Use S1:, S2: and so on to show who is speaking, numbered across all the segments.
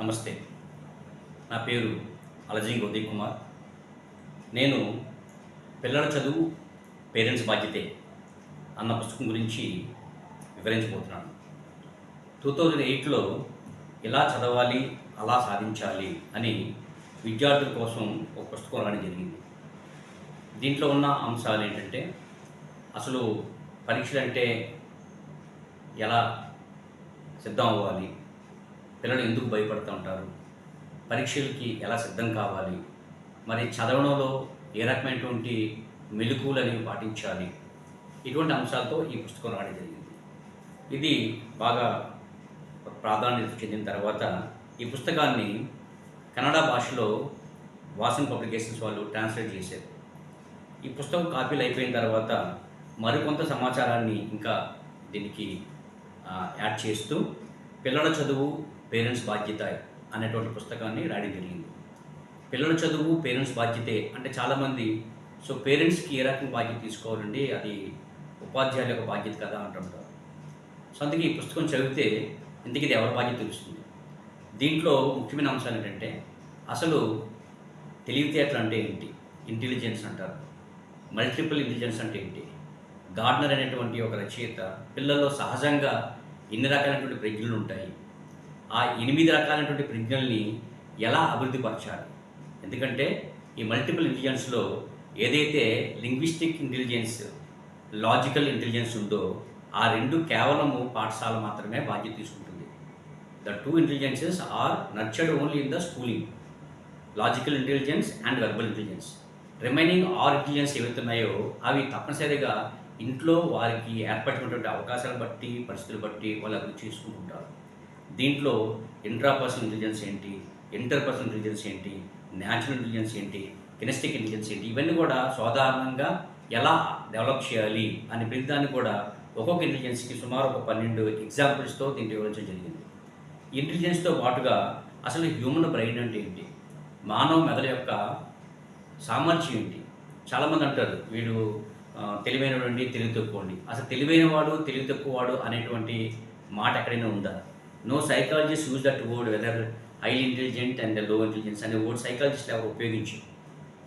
S1: నమస్తే. నా పేరు అలజింగ్ ఉదయ్ కుమార్. నేను పిల్లల చదువు పేరెంట్స్ బాధ్యతే అన్న పుస్తకం గురించి వివరించబోతున్నాను. టూ థౌజండ్ ఎయిట్లో ఇలా చదవాలి అలా సాధించాలి అని విద్యార్థుల కోసం ఒక పుస్తకం రావడం జరిగింది. దీంట్లో ఉన్న అంశాలు ఏంటంటే అసలు పరీక్షలు అంటే ఎలా సిద్ధం అవ్వాలి పిల్లలు ఎందుకు భయపడుతూ ఉంటారు? పరీక్షలకి ఎలా సిద్ధం కావాలి? మరి చదవడంలో ఏ రకమైనటువంటి మెలకువలు అనేవి పాటించాలి? ఇటువంటి అంశాలతో ఈ పుస్తకం రావడం జరిగింది. ఇది బాగా ప్రాధాన్యత చెందిన తర్వాత ఈ పుస్తకాన్ని కన్నడ భాషలో వాసన్ పబ్లికేషన్స్ వాళ్ళు ట్రాన్స్లేట్ చేశారు. ఈ పుస్తకం కాపీలు అయిపోయిన తర్వాత మరికొంత సమాచారాన్ని ఇంకా దీనికి యాడ్ చేస్తూ పిల్లల చదువు పేరెంట్స్ బాధ్యత అనేటువంటి పుస్తకాన్ని రాయడం జరిగింది. పిల్లల చదువు పేరెంట్స్ బాధ్యతే అంటే చాలామంది సో పేరెంట్స్కి ఏ రకం బాధ్యత తీసుకోవాలండి? అది ఉపాధ్యాయుల యొక్క బాధ్యత కదా అంటుంటారు సో అందుకే ఈ పుస్తకం చదివితే ఇంతకీ ఇది ఎవరి బాధ్యత తెలుస్తుంది? దీంట్లో ముఖ్యమైన అంశాలు ఏంటంటే అసలు తెలివితేటలు అంటే ఏంటి? ఇంటెలిజెన్స్ అంటారు. మల్టిపుల్ ఇంటెలిజెన్స్ అంటే ఏంటి? గార్డనర్ అనేటువంటి ఒక రచయిత పిల్లల్లో సహజంగా ఎన్ని రకాలైనటువంటి ప్రజ్ఞలు ఉంటాయి? ఆ ఎనిమిది రకాలైనటువంటి ప్రజ్ఞల్ని ఎలా అభివృద్ధి పరచాలి? ఎందుకంటే ఈ మల్టిపుల్ ఇంటెలిజెన్స్లో ఏదైతే లింగ్విస్టిక్ ఇంటెలిజెన్స్ లాజికల్ ఇంటెలిజెన్స్ ఉందో ఆ రెండు కేవలము పాఠశాల మాత్రమే బాధ్యత తీసుకుంటుంది. The two intelligences are nurtured only in the schooling logical intelligence and verbal intelligence remaining are intelligence ఏవైతున్నాయో అవి తప్పనిసరిగా ఇంట్లో వారికి ఏర్పడినటువంటి అవకాశాలు బట్టి పరిస్థితులు బట్టి వాళ్ళు అభివృద్ధి చేసుకుంటుంటారు దీంట్లో ఇంట్రాపర్సనల్ ఇంటెలిజెన్స్ ఏంటి? ఇంటర్పర్సనల్ ఇంటెలిజెన్స్ ఏంటి? న్యాచురల్ ఇంటెలిజెన్స్ ఏంటి? కినెస్టిక్ ఇంటెలిజెన్స్ ఏంటి? ఇవన్నీ కూడా సాధారణంగా ఎలా డెవలప్ చేయాలి అనే ప్రతిదాన్ని కూడా ఒక్కొక్క ఇంటెలిజెన్స్కి సుమారు ఒక పన్నెండు ఎగ్జాంపుల్స్తో దీన్ని వివరించడం జరిగింది. ఇంటెలిజెన్స్తో పాటుగా అసలు హ్యూమన్ బ్రెయిన్ అంటే ఏంటి? మానవ మెదడు యొక్క సామర్థ్యం ఏంటి? చాలామంది అంటారు వీడు ఆ, తెలివైనవాడండి తెలివి తక్కువండి అసలు తెలివైనవాడు తెలివి తక్కువవాడు అనేటువంటి మాట ఎక్కడైనా ఉందా? No psychologist use that word whether high intelligent అండ్లో intelligence అనే వర్డ్ సైకాలజిస్ట్ ఎవరు ఉపయోగించి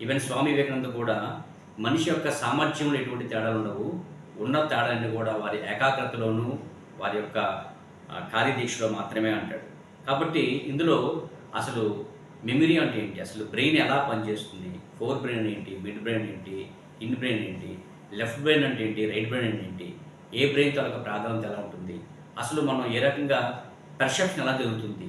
S1: ఈవెన్ స్వామి వివేకానంద కూడా మనిషి యొక్క సామర్థ్యంలో ఎటువంటి తేడాలు ఉండవు. ఉన్న తేడాన్ని కూడా వారి ఏకాగ్రతలోనూ వారి యొక్క కార్యదీక్షలో మాత్రమే అంటాడు. కాబట్టి ఇందులో అసలు మెమరీ అంటే ఏంటి? అసలు బ్రెయిన్ ఎలా పనిచేస్తుంది? ఫోర్ బ్రెయిన్ ఏంటి? మిడ్ బ్రెయిన్ ఏంటి? ఇన్ బ్రెయిన్ ఏంటి? లెఫ్ట్ బ్రెయిన్ అంటే ఏంటి? రైట్ బ్రెయిన్ అంటే ఏంటి? ఏ బ్రెయిన్ తాలూకా ప్రాధాన్యత ఎలా ఉంటుంది? అసలు మనం ఏ రకంగా పర్సెప్షన్ ఎలా జరుగుతుంది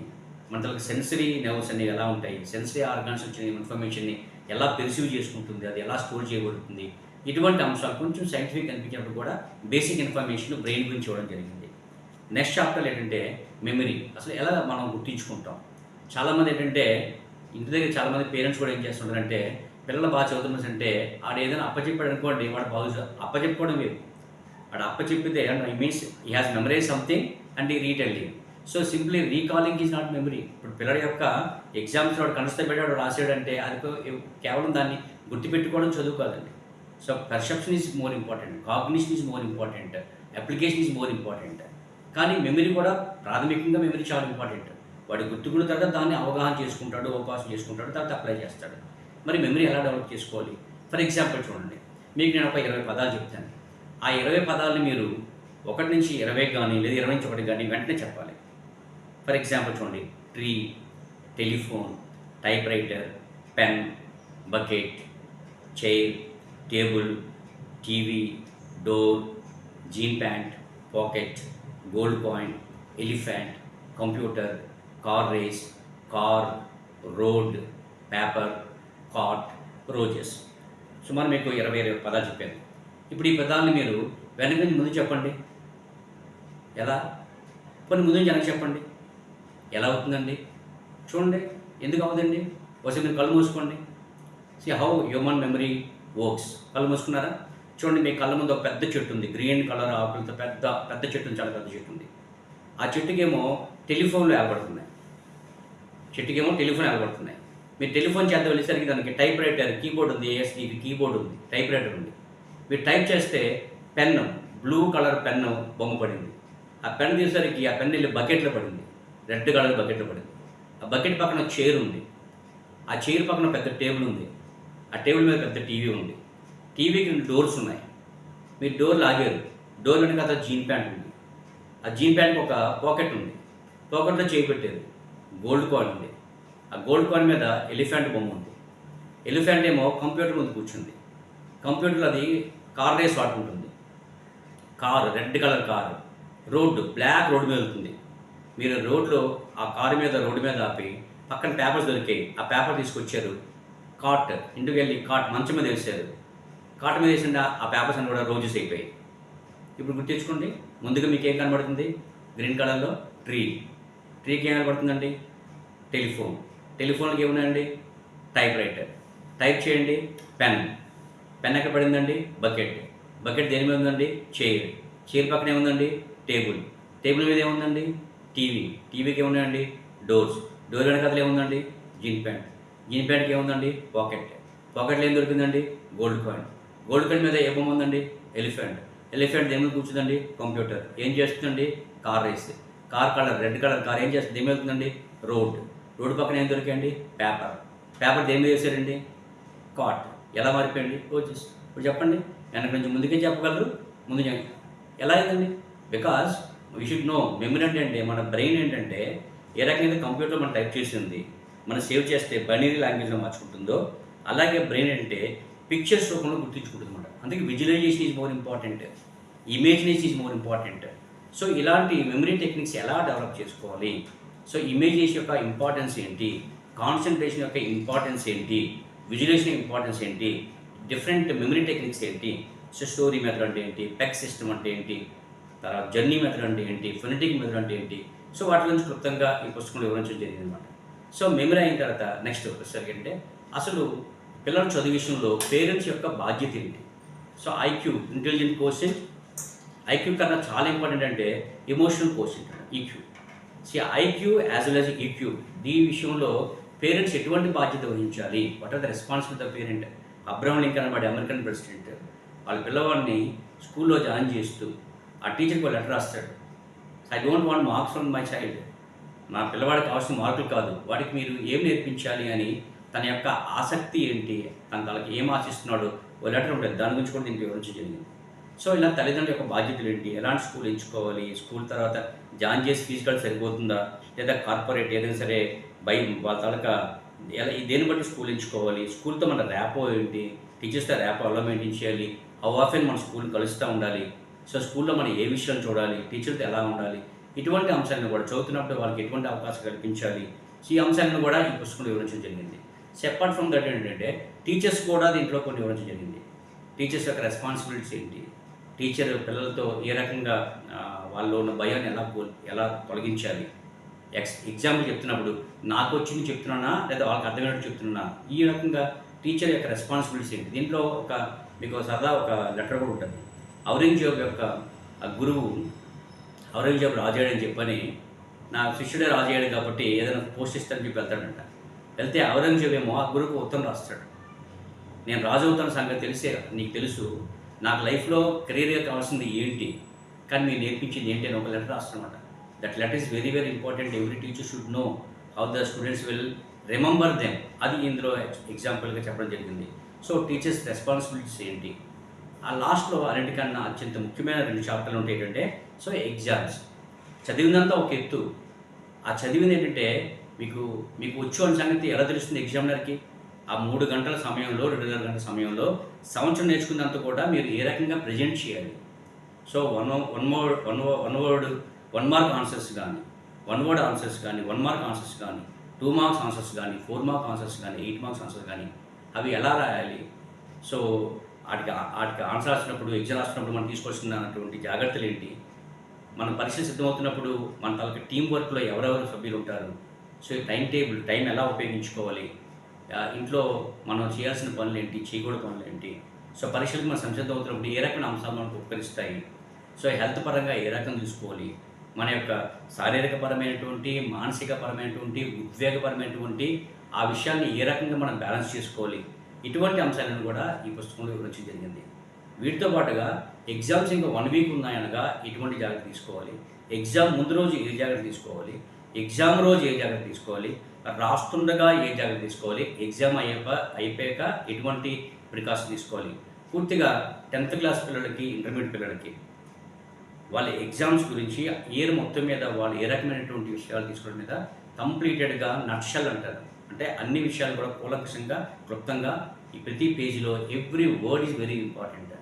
S1: మనకి సెన్సరీ నెర్వ్స్ అనేవి ఎలా ఉంటాయి? సెన్సరీ ఆర్గాన్స్ వచ్చిన ఇన్ఫర్మేషన్ని ఎలా పెర్సీవ్ చేసుకుంటుంది? అది ఎలా స్టోర్ చేయబడుతుంది? ఇటువంటి అంశాలు కొంచెం సైంటిఫిక్ అనిపించినప్పుడు కూడా బేసిక్ ఇన్ఫర్మేషన్ బ్రెయిన్ గురించి ఇవ్వడం జరిగింది. నెక్స్ట్ చాప్టర్ ఏంటంటే మెమరీ అసలు ఎలా మనం గుర్తించుకుంటాం? చాలామంది ఏంటంటే ఇంటి దగ్గర చాలామంది పేరెంట్స్ కూడా ఏం చేస్తుంటారంటే పిల్లలు బాగా చదువుతున్నారంటే ఆడు ఏదైనా అప్పచెప్పాడు అనుకోండి వాడు బాగా అప్పచెప్పుకోవడం లేదు వాడు అప్పచెప్పితే I means he has memorise something and he retelling so simply recalling is not memory ఇప్పుడు పిల్లల యొక్క ఎగ్జామ్స్ వాడు కనస్త పెట్టాడు రాసాడంటే అది కేవలం దాన్ని గుర్తుపెట్టుకోవడం చదువు కాదండి so perception is more important cognition is more important application is more important కానీ మెమరీ కూడా ప్రాథమికంగా మెమరీ చాలా ఇంపార్టెంట్ వాడు గుర్తుకున్న తర్వాత దాన్ని అవగాహన చేసుకుంటాడు అవకాశం చేసుకుంటాడు తర్వాత అప్లై చేస్తాడు. మరి మెమరీ ఎలా డెవలప్ చేసుకోవాలి? ఫర్ ఎగ్జాంపుల్ చూడండి మీకు నేను ఒక ఇరవై పదాలు చెప్తాను. ఆ ఇరవై పదాలని మీరు ఒకటి నుంచి ఇరవై కానీ లేదా ఇరవై నుంచి ఒకటి కానీ వెంటనే చెప్పాలి. ఫర్ ఎగ్జాంపుల్ చూడండి tree telephone typewriter pen bucket chair table TV door jean pant pocket gold coin elephant computer car race car road paper cat roses. సుమారు మీకు ఇరవై ఇరవై పదాలు చెప్పాను. ఇప్పుడు ఈ పదాలను మీరు వెనక ముందు చెప్పండి. ఎలా? కొన్ని ముందు వెనక చెప్పండి. ఎలా అవుతుందండి? చూడండి ఎందుకు అవ్వదండి? ఒకసారి మీరు కళ్ళు మూసుకోండి. See how human memory works కళ్ళు మూసుకున్నారా? చూడండి మీ కళ్ళ ముందు ఒక పెద్ద చెట్టు ఉంది. గ్రీన్ కలర్ ఆకులతో పెద్ద పెద్ద చెట్టు ఉంది చాలా పెద్ద చెట్టు ఉంది. ఆ చెట్టుకేమో టెలిఫోన్లు ఏర్పడుతున్నాయి. చెట్టుకేమో టెలిఫోన్ ఏర్పడుతున్నాయి. మీరు టెలిఫోన్ చేద్దాం వెళ్ళేసరికి దానికి టైప్ రైటర్ కీబోర్డ్ ఉంది ఏఎస్డికి కీబోర్డ్ ఉంది టైప్ రైటర్ ఉంది మీరు టైప్ చేస్తే పెన్ను బ్లూ కలర్ పెన్ను బొమ్మ పడింది. ఆ పెన్ తీసేసరికి ఆ పెన్ వెళ్ళి బకెట్లో పడింది. రెడ్ కలర్ బకెట్లో పడింది. ఆ బకెట్ పక్కన చైర్ ఉంది. ఆ చైర్ పక్కన పెద్ద టేబుల్ ఉంది. ఆ టేబుల్ మీద పెద్ద టీవీ ఉంది. టీవీకి రెండు డోర్స్ ఉన్నాయి. మీరు డోర్ లాగారు. డోర్ వెనక జీన్ ప్యాంట్ ఉంది. ఆ జీన్ ప్యాంట్కి ఒక పాకెట్ ఉంది. పాకెట్లో చేయి పెట్టారు. గోల్డ్ కాయిన్ ఉంది. ఆ గోల్డ్ కాయిన్ మీద ఎలిఫెంట్ బొమ్మ ఉంది. ఎలిఫెంట్ ఏమో కంప్యూటర్ ముందు కూర్చుంది. కంప్యూటర్ అది car race వాడుకుంటుంది car red colour car road black road మీద వెళ్తుంది. మీరు రోడ్లో ఆ కారు మీద రోడ్డు మీద ఆపి పక్కన పేపర్స్ దొరికాయి. ఆ పేపర్ తీసుకొచ్చారు. కాట్ ఇంటికి వెళ్ళి కాట్ మంచం మీద వేసారు కాట్ మీద వేసిన ఆ పేపర్స్ అన్ని కూడా రోజెస్ అయిపోయాయి. ఇప్పుడు గుర్తించుకోండి ముందుగా మీకు ఏం కనబడుతుంది? గ్రీన్ కలర్లో ట్రీ. ట్రీకి ఏం కనబడుతుందండి? టెలిఫోన్. టెలిఫోన్కి ఏమున్నాయండి? టైప్ రైటర్ టైప్ చేయండి పెన్. పెన్ ఎక్కడ పడిందండి? బకెట్. బకెట్ దేని మీద ఉందండి? చైర్. చైర్ పక్కన ఏముందండి? టేబుల్. టేబుల్ మీద ఏముందండి? టీవీ. టీవీకి ఏమున్నాయండి డోర్స్. డోర్ వెనకాతలు ఏముందండి? Jean pant. జీన్ ప్యాంట్కి ఏముందండి? పాకెట్. పాకెట్లో ఏం దొరికిందండి? Gold coin. గోల్డ్ కాయిన్ మీద ఏ బొమ్మ ఉందండి? ఎలిఫెంట్. ఎలిఫెంట్ దేని మీద కూర్చుందండి? కంప్యూటర్. ఏం చేస్తుందండి? Car race. Car colour red colour car ఏం చేస్తుంది? దేని మీద వెళ్తుందండి? రోడ్. రోడ్ పక్కన ఏం దొరికాయండి? పేపర్. పేపర్ దేని మీద వేసారండి కాట్. ఎలా మారిపోయండి రోజెస్ ఇప్పుడు చెప్పండి. వెనక నుంచి ముందుకే చెప్పగలరు? ముందు ఎలా అయిందండి? Because we should know memory అంటే మన బ్రెయిన్ ఏంటంటే ఏ రకంగా కంప్యూటర్ మనం టైప్ చేసింది మనం సేవ్ చేస్తే బైనరీ లాంగ్వేజ్లో మార్చుకుంటుందో అలాగే బ్రెయిన్ అంటే పిక్చర్స్ రూపంలో గుర్తించుకుంటుంది అనమాట అందుకే visualisation is more important imagination is more important so ఇలాంటి మెమరీ టెక్నిక్స్ ఎలా డెవలప్ చేసుకోవాలి? సో ఇమేజెస్ యొక్క ఇంపార్టెన్స్ ఏంటి? కాన్సన్ట్రేషన్ యొక్క ఇంపార్టెన్స్ ఏంటి? విజువలేషన్ ఇంపార్టెన్స్ ఏంటి? డిఫరెంట్ మెమరీ టెక్నిక్స్ ఏంటి? సో స్టోరీ మెథడ్ అంటే ఏంటి? పెక్ సిస్టమ్ అంటే ఏంటి? తర్వాత జర్నీ మెథడ్ అంటే ఏంటి? ఫొనెటిక్ మెథడ్ అంటే ఏంటి? సో వాటి గురించి క్లుప్తంగా ఈ పుస్తకంలో వివరించడం జరిగింది అనమాట సో మెమరీ అయిన తర్వాత నెక్స్ట్ ఒకసారి అంటే అసలు పిల్లల చదువు విషయంలో పేరెంట్స్ యొక్క బాధ్యత ఏంటి? So IQ intelligent quotient IQ కన్నా చాలా ఇంపార్టెంట్ అంటే emotional quotient EQ see IQ as well as EQ ఈ విషయంలో పేరెంట్స్ ఎటువంటి బాధ్యత వహించాలి? What are the responsibility of parent Abraham Lincoln వాడి అమెరికన్ ప్రెసిడెంట్ వాళ్ళ పిల్లవాడిని స్కూల్లో జాయిన్ చేస్తూ ఆ టీచర్కి ఒక లెటర్ రాస్తాడు. I don't want marks from my child మా పిల్లవాడికి కావాల్సిన మార్కులు కాదు. వాడికి మీరు ఏం నేర్పించాలి అని తన యొక్క ఆసక్తి ఏంటి? తన తనకి ఏం ఆశిస్తున్నాడో? ఓ లెటర్ ఉంటుంది. దాని గురించి కూడా దీనికి వివరించడం జరిగింది సో ఇలా తల్లిదండ్రుల యొక్క బాధ్యతలు ఏంటి? ఎలాంటి స్కూల్ ఎంచుకోవాలి? స్కూల్ తర్వాత జాయిన్ చేసి ఫీజు సరిపోతుందా? లేదా కార్పొరేట్ ఏదైనా సరే భయం వాళ్ళ తలక ఎలా దేని బట్టి స్కూల్ ఎంచుకోవాలి? స్కూల్తో మన ర్యాపో ఏంటి? టీచర్స్తో ర్యాపో ఎలా మెయింటైన్ చేయాలి? హౌ ఆఫెన్ మన స్కూల్ కలుస్తూ ఉండాలి? సో స్కూల్లో మనం ఏ విషయాలు చూడాలి? టీచర్తో ఎలా ఉండాలి? ఇటువంటి అంశాలను కూడా చదువుతున్నప్పుడు వాళ్ళకి ఎటువంటి అవకాశం కల్పించాలి? సో ఈ అంశాలను కూడా ఈ పుస్తకంలో వివరించడం జరిగింది. సో అపార్ట్ ఫ్రమ్ దట్ ఏంటంటే టీచర్స్ కూడా దీంట్లో కొన్ని వివరించడం జరిగింది. టీచర్స్ యొక్క రెస్పాన్సిబిలిటీస్ ఏంటి? టీచర్ పిల్లలతో ఏ రకంగా వాళ్ళు ఉన్న భయాన్ని ఎలా ఎలా తొలగించాలి? ఎక్స్ ఎగ్జాంపుల్ చెప్తున్నప్పుడు నాకు వచ్చింది చెప్తున్నానా? లేదా వాళ్ళకి అర్థమైనట్టు చెప్తున్నానా? ఈ రకంగా టీచర్ యొక్క రెస్పాన్సిబిలిటీస్ ఏంటి? దీంట్లో ఒక మీకు సరదా ఒక లెటర్ కూడా ఉంటుంది. ఔరంగజేబు యొక్క ఆ గురువు ఔరంగజేబు రాజాడని చెప్పని నా శిష్యుడే రాజేయడు కాబట్టి ఏదైనా పోస్ట్ ఇస్తానని చెప్పి వెళ్తాడంట. వెళ్తే ఔరంగజేబు ఏమో ఆ గురువుకు ఉత్తరం రాస్తాడు. నేను రాజు అవుతాన సంగతి తెలిసే నీకు తెలుసు నాకు లైఫ్లో కెరీర్ కావాల్సింది ఏంటి? కానీ నేను నేర్పించింది ఏంటి అని ఒక letter రాస్తున్నమాట that letter is very very important every teacher should know how the students will remember them. అది ఇందులో ఎగ్జాంపుల్గా చెప్పడం జరిగింది. సో టీచర్స్ రెస్పాన్సిబిలిటీస్ ఏంటి? ఆ లాస్ట్లో అన్నిటికన్నా అత్యంత ముఖ్యమైన రెండు చాప్టర్లు ఉంటాయి ఏంటంటే సో ఎగ్జామ్స్ చదివినంతా ఒక ఎత్తు. ఆ చదివింది ఏంటంటే మీకు మీకు వచ్చు అనే సంగతి ఎలా తెలుస్తుంది ఎగ్జామినర్కి ఆ మూడు గంటల సమయంలో రెండున్నర గంటల సమయంలో సంవత్సరం నేర్చుకున్నంత కూడా మీరు ఏ రకంగా ప్రజెంట్ చేయాలి? So one one word one one word one mark answers కానీ వన్ వర్డ్ ఆన్సర్స్ కానీ వన్ మార్క్ ఆన్సర్స్ కానీ టూ మార్క్స్ ఆన్సర్స్ కానీ ఫోర్ మార్క్ ఆన్సర్స్ కానీ ఎయిట్ మార్క్స్ ఆన్సర్స్ కానీ అవి ఎలా రాయాలి? సో వాటికి వాటికి ఆన్సర్ రాసినప్పుడు ఎగ్జామ్ రాసినప్పుడు మనం తీసుకోవాల్సినటువంటి జాగ్రత్తలు ఏంటి? మనం పరీక్ష సిద్ధమవుతున్నప్పుడు మన తలకి టీం వర్క్లో ఎవరెవరు సభ్యులు ఉంటారు? సో ఈ టైం టేబుల్ టైం ఎలా ఉపయోగించుకోవాలి? ఇంట్లో మనం చేయాల్సిన పనులు ఏంటి? చేయకూడని పనులు ఏంటి? సో పరీక్షలకు మనం సంసిద్ధం అవుతున్నప్పుడు ఏ రకమైన అంశాలు మనకు ఉపకరిస్తాయి? సో హెల్త్ పరంగా ఏ రకం చూసుకోవాలి? మన యొక్క శారీరక పరమైనటువంటి మానసిక పరమైనటువంటి ఉద్వేగపరమైనటువంటి ఆ విషయాన్ని ఏ రకంగా మనం బ్యాలెన్స్ చేసుకోవాలి? ఇటువంటి అంశాలను కూడా ఈ పుస్తకంలో వివరించడం జరిగింది. వీటితో పాటుగా ఎగ్జామ్స్ ఇంకా వన్ వీక్ ఉన్నాయనగా ఎటువంటి జాగ్రత్త తీసుకోవాలి. ఎగ్జామ్ ముందు రోజు ఏ జాగ్రత్త తీసుకోవాలి? ఎగ్జామ్ రోజు ఏ జాగ్రత్త తీసుకోవాలి? రాస్తుండగా ఏ జాగ్రత్త తీసుకోవాలి? ఎగ్జామ్ అయ్యాక అయిపోయాక ఎటువంటి ప్రికాషన్ తీసుకోవాలి? పూర్తిగా టెన్త్ క్లాస్ పిల్లలకి ఇంటర్మీడియట్ పిల్లలకి వాళ్ళ ఎగ్జామ్స్ గురించి ఇయర్ మొత్తం మీద వాళ్ళు ఏ రకమైనటువంటి విషయాలు తీసుకోవడం మీద కంప్లీటెడ్గా నక్షల్ అంటారు. అంటే అన్ని విషయాలు కూడా కూలంకషంగా క్లుప్తంగా ఈ ప్రతి పేజీలో every word is very important.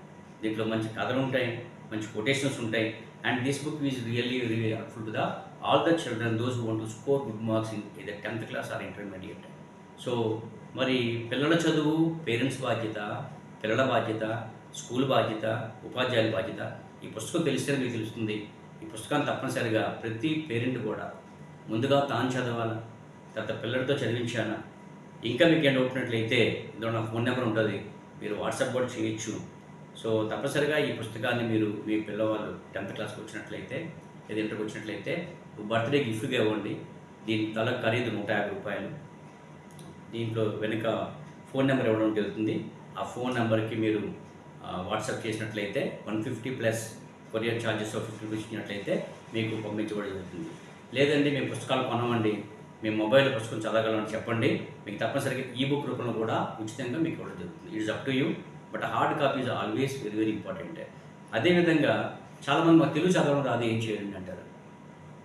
S1: దీంట్లో మంచి కథలు ఉంటాయి మంచి కొటేషన్స్ ఉంటాయి. And this book is really very helpful to the all the children those want to score good marks in ఇది tenth class or intermediate so మరి పిల్లల చదువు పేరెంట్స్ బాధ్యత పిల్లల బాధ్యత స్కూల్ బాధ్యత ఉపాధ్యాయుల బాధ్యత. ఈ పుస్తకం తెలిస్తే మీకు తెలుస్తుంది. ఈ పుస్తకాన్ని తప్పనిసరిగా ప్రతి పేరెంట్ కూడా ముందుగా తాను చదవాలా? తర్వాత పిల్లలతో చదివించాను? ఇంకా మీకు ఏం అవుతున్నట్లయితే ఇందులో నా ఫోన్ నెంబర్ ఉంటుంది. మీరు వాట్సాప్ కూడా చేయొచ్చు. సో తప్పనిసరిగా ఈ పుస్తకాన్ని మీరు మీ పిల్లవాళ్ళు టెన్త్ క్లాస్కి వచ్చినట్లయితే లేదా ఇంటర్కి వచ్చినట్లయితే బర్త్డే గిఫ్ట్గా ఇవ్వండి. దీని తల ఖరీదు నూట యాభై రూపాయలు. దీంట్లో వెనుక ఫోన్ నెంబర్ ఇవ్వడం జరుగుతుంది. ఆ ఫోన్ నెంబర్కి మీరు వాట్సాప్ చేసినట్లయితే one fifty plus courier charges fifty rupees ఇచ్చినట్లయితే మీకు పంపించబడి జరుగుతుంది. లేదండి మేము పుస్తకాలు కొనమండి. మేము మొబైల్ పుస్తకం చదవగలమని చెప్పండి. మీకు తప్పనిసరిగా ఈ బుక్ రూపంలో కూడా ఉచితంగా మీకు ఇవ్వడం జరుగుతుంది. It's up to you. But hard copy is always very very important. అదేవిధంగా చాలామంది మాకు తెలుగు చదవడం రాదు ఏం చేయండి అంటారు.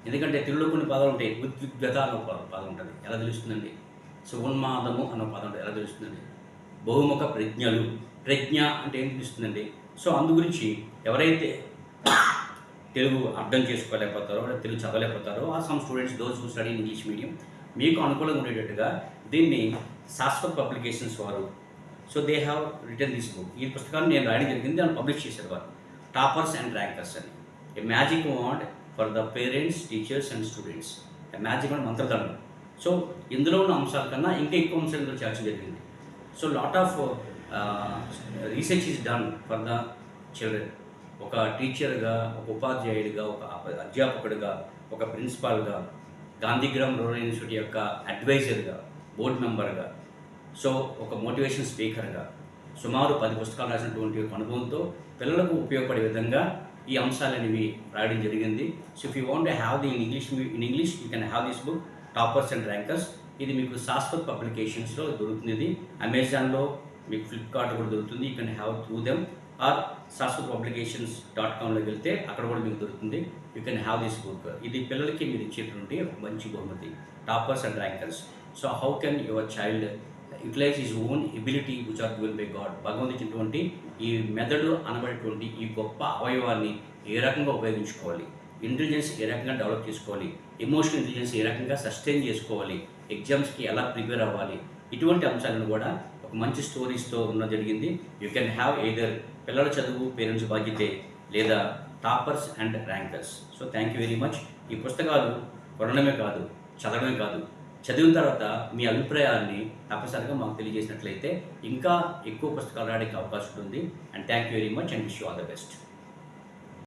S1: ఎందుకంటే తెలుగులో కొన్ని పదాలు ఉంటాయి. ఉద్విగ్ధత అన్న పదం ఉంటుంది. ఎలా తెలుస్తుందండి? సో ఉన్మాదము అన్న పదం ఉంటుంది. ఎలా తెలుస్తుందండి? బహుముఖ ప్రజ్ఞలు. ప్రజ్ఞ అంటే ఏం తెలుస్తుందండి? సో అందు గురించి ఎవరైతే తెలుగు అర్థం చేసుకోలేకపోతారో లేదా తెలుగు చదవలేకపోతారో ఆ some students those who study English medium మీకు అనుకూలంగా ఉండేటట్టుగా దీన్ని శాశ్వత పబ్లికేషన్స్ వారు. So they have return this book ఈ పుస్తకాన్ని నేను రాయడం జరిగింది దాన్ని పబ్లిష్ చేశారు వారు. టాపర్స్ అండ్ ర్యాంకర్స్ అని. A magic wand for the parents teachers and students a magic wand మంత్రదండం. So ఇందులో ఉన్న అంశాల కన్నా ఇంకా ఎక్కువ అంశాలు ఇందులో చేర్చడం జరిగింది. So lot of research is done for the children ఒక టీచర్గా ఒక ఉపాధ్యాయుడిగా ఒక అధ్యాపకుడిగా ఒక ప్రిన్సిపాల్గా గాంధీగ్రామ్ రూరల్ యూనివర్సిటీ యొక్క అడ్వైజర్గా బోర్డు మెంబర్గా సో ఒక మోటివేషన్ స్పీకర్గా సుమారు పది పుస్తకాలు రాసినటువంటి అనుభవంతో పిల్లలకు ఉపయోగపడే విధంగా ఈ అంశాలనేవి రాయడం జరిగింది. So if you want have the in English in English you can have this book toppers and rankers ఇది మీకు శాశ్వత్ పబ్లికేషన్స్లో దొరుకుతుంది. అమెజాన్లో మీకు ఫ్లిప్కార్ట్ కూడా దొరుకుతుంది. You can have through them or Shashwata publications dot కామ్లోకి వెళ్తే అక్కడ కూడా మీకు దొరుకుతుంది. You can have this book ఇది పిల్లలకి మీరు ఇచ్చేటువంటి ఒక మంచి బహుమతి. Toppers and rankers so how can your child utilize his own ability which are given by God భగవంతు ఇచ్చినటువంటి ఈ మెదడు అనబడేటువంటి ఈ గొప్ప అవయవాన్ని ఏ రకంగా ఉపయోగించుకోవాలి? ఇంటెలిజెన్స్ ఏ రకంగా డెవలప్ చేసుకోవాలి? ఎమోషనల్ ఇంటెలిజెన్స్ ఏ రకంగా సస్టైన్ చేసుకోవాలి? ఎగ్జామ్స్కి ఎలా ప్రిపేర్ అవ్వాలి? ఇటువంటి అంశాలను కూడా ఒక మంచి స్టోరీస్తో ఉన్న జరిగింది. యూ కెన్ హ్యావ్ ఎయిదర్ పిల్లల చదువు పేరెంట్స్ బాధ్యతే లేదా toppers and rankers. So thank you very much ఈ పుస్తకాలు కొనడమే కాదు చదవడమే కాదు చదివిన తర్వాత మీ అభిప్రాయాన్ని తప్పనిసరిగా మాకు తెలియజేసినట్లయితే ఇంకా ఎక్కువ పుస్తకాలు రావడానికి అవకాశం ఉంటుంది. And thank you very much and wish you all the best